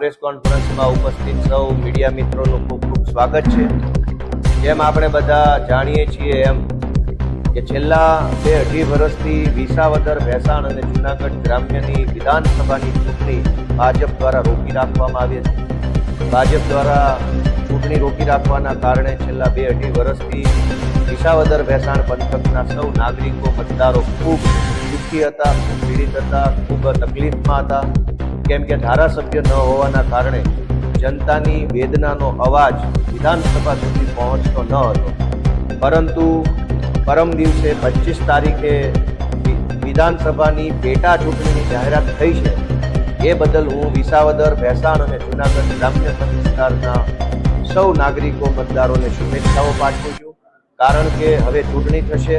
Press કોન્ફરન્સમાં ઉપસ્થિત સૌ મીડિયા મિત્રોનું ખૂબ ખૂબ સ્વાગત છે. જેમ આપણે બધા જાણીએ છીએ એમ કે છેલ્લા બે અઢી વર્ષથી વિસાવદર ભેસાણ અને જૂનાગઢ ગ્રામ્યની વિધાનસભાની ચૂંટણી ભાજપ દ્વારા રોકી રાખવામાં આવી હતી. ભાજપ દ્વારા ચૂંટણી રોકી રાખવાના કારણે છેલ્લા બે અઢી વર્ષથી વિસાવદર ભેસાણ પંથકના સૌ નાગરિકો, મતદારો ખૂબ દુઃખી હતા, ખૂબ પીડિત હતા, ખૂબ તકલીફમાં હતા. કેમ કે ધારાસભ્ય ન હોવાના કારણે જનતાની વેદનાનો અવાજ વિધાનસભા સુધી પહોંચતો ન હતો. પરંતુ પરમ દિવસે પચીસ તારીખે વિધાનસભાની પેટા ચૂંટણીની જાહેરાત થઈ છે. એ બદલ હું વિસાવદર ભેસાણ અને જૂનાગઢ ગ્રામ્ય વિસ્તારના સૌ નાગરિકો, મતદારોને શુભેચ્છાઓ પાઠવું છું. કારણ કે હવે ચૂંટણી થશે.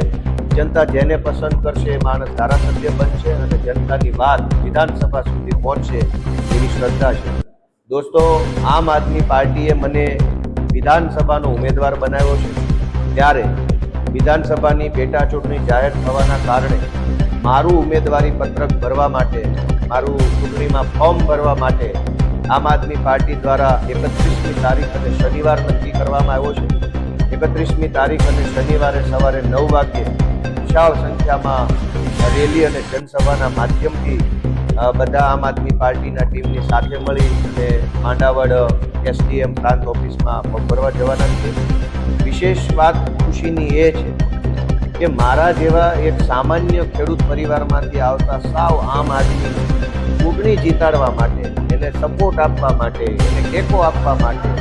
જનતા જેને પસંદ કરશે એ માણસ ધારાસભ્ય બનશે અને જનતાની વાત વિધાનસભા સુધી પહોંચશે એવી શ્રદ્ધા છે. દોસ્તો, આમ આદમી પાર્ટીએ મને વિધાનસભાનો ઉમેદવાર બનાવ્યો છે. ત્યારે વિધાનસભાની પેટા ચૂંટણી જાહેર થવાના કારણે મારું ઉમેદવારી પત્રક ભરવા માટે, મારું ચૂંટણીમાં ફોર્મ ભરવા માટે આમ આદમી પાર્ટી દ્વારા એકત્રીસમી તારીખ અને શનિવાર નક્કી કરવામાં આવ્યો છે. એકત્રીસમી તારીખ અને શનિવારે સવારે નવ વાગ્યે વિશાળ સંખ્યામાં રેલી અને જનસભાના માધ્યમથી બધા આમ આદમી પાર્ટીના ટીમની સાથે મળી અને માંડાવડ એસડીએમ પ્રાંત ઓફિસમાં ફોર્મ ભરવા જવાના છે. વિશેષ વાત ખુશીની એ છે કે મારા જેવા એક સામાન્ય ખેડૂત પરિવારમાંથી આવતા સાવ આમ આદમી ચૂંટણી જીતાડવા માટે, એને સપોર્ટ આપવા માટે, એને ટેકો આપવા માટે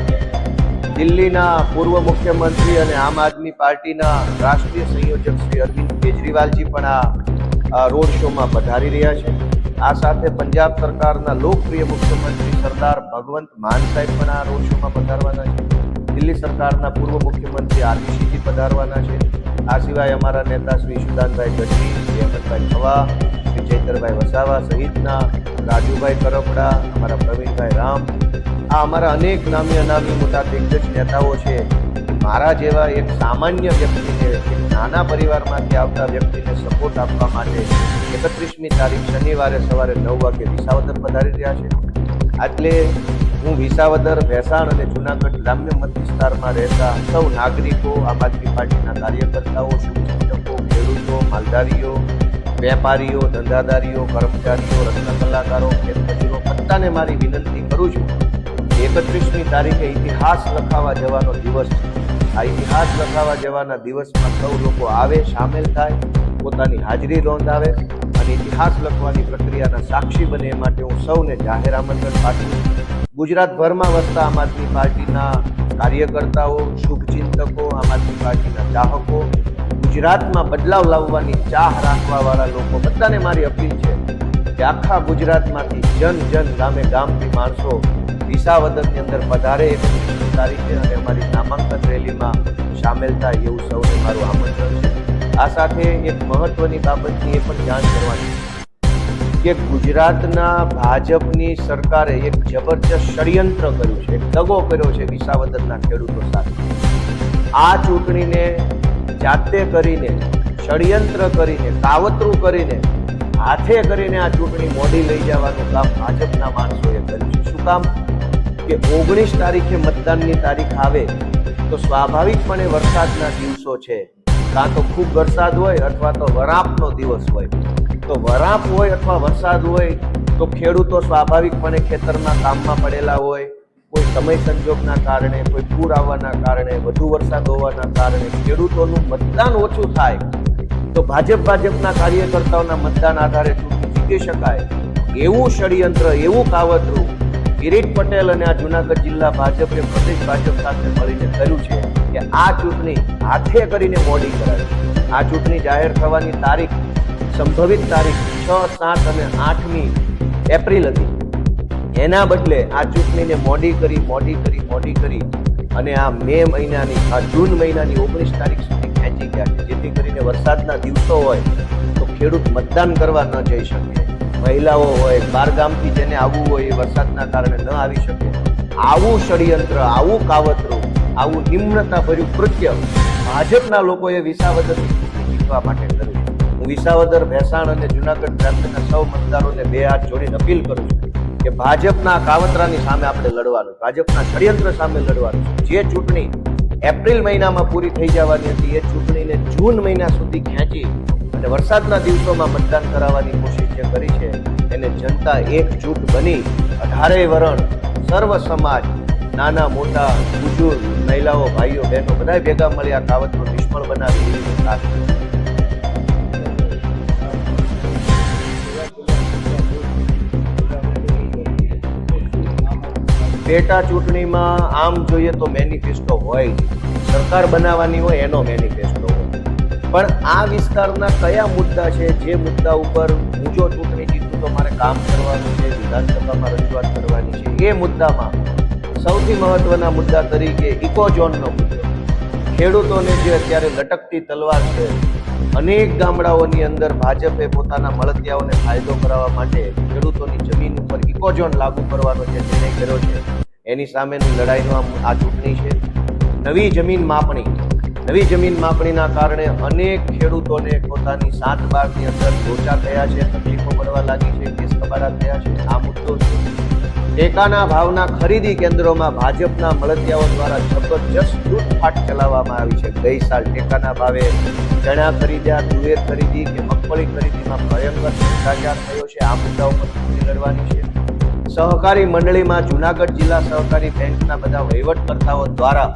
દિલ્હીના પૂર્વ મુખ્યમંત્રી અને આમ આદમી પાર્ટીના રાષ્ટ્રીય સંયોજક શ્રી અરવિંદ કેજરીવાલજી પણ આ રોડ શોમાં પધારી રહ્યા છે. આ સાથે પંજાબ સરકારના લોકપ્રિય મુખ્યમંત્રી સરદાર ભગવંત માન સાહેબ પણ આ રોડ શોમાં પધારવાના છે. દિલ્હી સરકારના પૂર્વ મુખ્યમંત્રી આરબીસીજી પધારવાના છે. આ સિવાય અમારા નેતા શ્રી સુદાનભાઈ ગઢવી શ્રી અમરભાઈ ખવા, શ્રી ચૈતરભાઈ વસાવા સહિતના રાજુભાઈ કરપડા અમારા પ્રવીણભાઈ રામ, આ અમારા અનેક નામી અનામી મોટા દિગ્ગજ નેતાઓ છે. મારા જેવા એક સામાન્ય વ્યક્તિને, એક નાના પરિવારમાંથી આવતા વ્યક્તિને સપોર્ટ આપવા માટે એકત્રીસમી તારીખ શનિવારે સવારે નવ વાગે વિસાવદર પધારી રહ્યા છે. એટલે હું વિસાવદર ભેસાણ અને જુનાગઢ ગ્રામ્ય મત વિસ્તારમાં રહેતા સૌ નાગરિકો આમ આદમી પાર્ટીના કાર્યકર્તાઓ શુભચિંતકો ખેડૂતો, માલધારીઓ, વેપારીઓ, ધંધાદારીઓ, કર્મચારીઓ, રત્ન કલાકારો ખેતમજૂરો બધાને મારી વિનંતી કરું છું. એકત્રીસમી તારીખે ઇતિહાસ લખાવા જવાનો દિવસ છે. આ ઇતિહાસ લખાવા જવાના દિવસમાં સૌ લોકો આવે, સામેલ થાય, પોતાની હાજરી નોંધાવે અને ઇતિહાસ લખવાની પ્રક્રિયાના સાક્ષી બને માટે હું સૌને જાહેર આમંત્રણ પાઠવું ગુજરાતભરમાં વસતા આમ આદમી પાર્ટીના કાર્યકર્તાઓ, શુભચિંતકો, આમ આદમી પાર્ટીના ચાહકો, ગુજરાતમાં બદલાવ લાવવાની ચાહ રાખવાવાળા લોકો, બધાને મારી અપીલ છે કે આખા ગુજરાતમાંથી જન જન ગામે ગામથી માણસો વિસાવદરની અંદર પધારે એકત્રીસમી તારીખે અને અમારી નામાંકન રેલીમાં સામેલ થાય એવું સૌને મારું આમંત્રણ છે. આ સાથે એક મહત્વની બાબતની એ પણ જાણ કરવાની છે. કે ગુજરાતના ભાજપની સરકારે એક જબરજસ્ત ષડયંત્ર કર્યું છે દગો કર્યો છે વિસાવદરના ખેડૂતો સાથે. આ ચૂંટણીને જાતે કરીને, ષડયંત્ર કરીને, કાવતરું કરીને, હાથે કરીને આ ચૂંટણી મોડી લઈ જવાનું કામ ભાજપના માણસોએ કર્યું છે. શું કામ? કે ઓગણીસ તારીખે મતદાનની તારીખ આવે તો સ્વાભાવિકપણે વરસાદના દિવસો છે. કાં તો ખૂબ વરસાદ હોય અથવા તો વરાપનો દિવસ હોય. તો વરાપ હોય અથવા વરસાદ હોય, તો ખેડૂતો સ્વાભાવિકપણે ખેતરના કામમાં પડેલા હોય. કોઈ સમય સંજોગના કારણે, કોઈ પૂર આવવાના કારણે, વધુ વરસાદ હોવાના કારણે ખેડૂતોનું મતદાન ઓછું થાય. તો ભાજપ ભાજપના કાર્યકર્તાઓના મતદાન આધારે જીતી શકાય? એવું ષડયંત્ર, એવું કાવતરું. કિરીટ પટેલ અને આ જુનાગઢ જિલ્લા ભાજપે પ્રદેશ ભાજપ સાથે મળીને કર્યું છે કે આ ચૂંટણી હાથે કરીને મોડી કરાવી આ ચૂંટણી જાહેર થવાની તારીખ સંભવિત તારીખ છ, સાત અને આઠમી એપ્રિલ હતી. એના બદલે આ ચૂંટણીને મોડી કરી મોડી કરી મોડી કરી અને આ મે મહિનાની, આ જૂન મહિનાની ઓગણીસ તારીખ સુધી ખેંચી ગયા છે. જેથી કરીને વરસાદના દિવસો હોય તો ખેડૂત મતદાન કરવા ન જઈ શકે. મહિલાઓ હોય, બારગામથી જેને આવવું હોય એ વરસાદના કારણે ન આવી શકે. આવું ષડયંત્ર, આવું કાવતરું, આવું નિમ્નતા ભર્યું કૃત્ય ભાજપના લોકોએ વિસાવદરની ચૂંટણી જીતવા માટે કર્યું વિસાવદર ભેસાણ અને જુનાગઢ પ્રાંતના સૌ મતદારોને બે હાથ જોડીને અપીલ કરું છું કે ભાજપના કાવતરાની સામે આપણે લડવાનું, ભાજપના ષડયંત્ર સામે લડવાનું જે ચૂંટણી એપ્રિલ મહિનામાં પૂરી થઈ જવાની હતી, એ ચૂંટણીને જૂન મહિના સુધી ખેંચી અને વરસાદના દિવસોમાં મતદાન કરાવવાની કોશિશ જે કરી છે, એને જનતા એકજૂટ બની અઢારેય વરણ સર્વ સમાજ, નાના, મોટા, બુજુર્ગ, મહિલાઓ, ભાઈઓ, બહેનો બધા ભેગા મળી આ કાવતરો નિષ્ફળ બનાવી પેટા ચૂંટણીમાં આમ જોઈએ તો મેનિફેસ્ટો હોય સરકાર બનાવવાની હોય એનો મેનિફેસ્ટો હોય. પણ આ વિસ્તારના કયા મુદ્દા છે? જે મુદ્દા ઉપર હું જો ચૂંટણી જીતું તો મારે કામ કરવાનું છે, વિધાનસભામાં રજૂઆત કરવાની છે, એ મુદ્દામાં સૌથી મહત્વના મુદ્દા તરીકે ઇકોઝોનનો મુદ્દો. ખેડૂતોને જે અત્યારે લટકતી તલવાર છે, અનેક ગામડાઓની અંદર ભાજપે પોતાના મળતિયાઓને ફાયદો કરાવવા માટે ખેડૂતોની જમીન ઉપર ઇકોઝોન લાગુ કરવાનો જે નિર્ણય કર્યો છે એની સામેની લડાઈનો આ ચૂંટણી છે. નવી જમીન માપણી, નવી જમીન માપણીના કારણે અનેક ખેડૂતોને પોતાની સાત બારની અંદર લોચા થયા છે, તકલીફો પડવા લાગી છે, કેસ કબાડા થયા છે. આ મુદ્દો છે. ટેકાના ભાવના ખરીદી કેન્દ્રોમાં ભાજપના મળતિયાઓ દ્વારા જબરજસ્ત લૂંટફાટ ચલાવવામાં આવી છે. ગઈ સાલ ટેકાના ભાવે ચણા ખરીદ્યા, તુવેર ખરીદી કે મગફળી ખરીદીમાં ભયંકર ભ્રષ્ટાચાર થયો છે. આ મુદ્દા ઉપર લડવાની છે. સહકારી મંડળીમાં જુનાગઢ જિલ્લા સહકારી બેંકના બધા વહીવટકર્તાઓ દ્વારા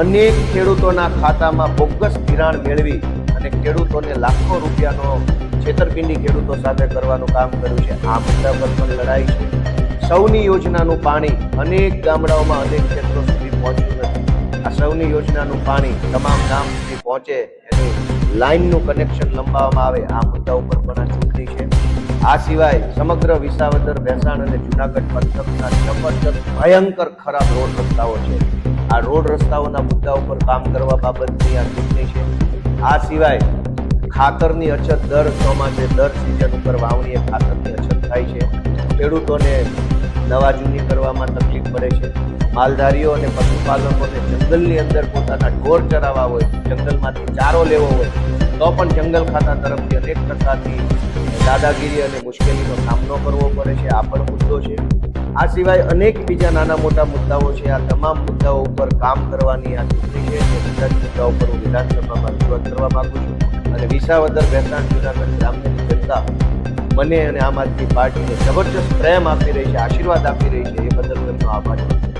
અનેક ખેડૂતોના ખાતામાં બોગસ ધિરાણ મેળવી અને ખેડૂતોને લાખો રૂપિયાનો છેતરપિંડી ખેડૂતો સાથે કરવાનું કામ કર્યું છે. આ મુદ્દા પર પણ લડાઈ છે. સૌની યોજનાનું પાણી અનેક ગામડાઓમાં અનેક ક્ષેત્રો સુધી પહોંચ્યું નથી. આ સૌની યોજનાનું પાણી તમામ ગામ સુધી પહોંચે એની લાઇનનું કનેક્શન લંબાવવામાં આવે. આ મુદ્દા ઉપર પણ આ ચૂંટણી છે. આ સિવાય સમગ્ર વિસાવદર ભેસાણ અને જુનાગઢ પંથકના જબરજસ્ત, ભયંકર ખરાબ રોડ રસ્તાઓ છે. આ રોડ રસ્તાઓના મુદ્દા ઉપર કામ કરવા બાબતની આ ચૂંટણી છે. આ સિવાય ખાતરની અછત દર ચોમાસે દર સિઝન ઉપર વાવણીએ ખાતરની અછત થાય છે. ખેડૂતોને દવા જૂની કરવામાં તકલીફ પડે છે. માલધારીઓ અને પશુપાલકોને જંગલની અંદર પોતાના ઢોર ચરાવવા હોય, જંગલમાંથી ચારો લેવો હોય તો પણ જંગલ ખાતા તરફથી અનેક પ્રકારની દાદાગીરી અને મુશ્કેલીનો સામનો કરવો પડે છે. આ પણ મુદ્દો છે. આ સિવાય અનેક બીજા નાના મોટા મુદ્દાઓ છે. આ તમામ મુદ્દાઓ ઉપર કામ કરવાની આ ચૂંટણી છે તે બધા ઉપર હું વિધાનસભામાં રજૂઆત કરવા માગું છું. અને વિસાવદર ભેસાણ જુનાગઢ ગ્રામ્યની જનતા મને અને આમ આદમી પાર્ટીને જબરજસ્ત પ્રેમ આપી રહી છે, આશીર્વાદ આપી રહી છે. એ બદલ હું એમનો આભાર.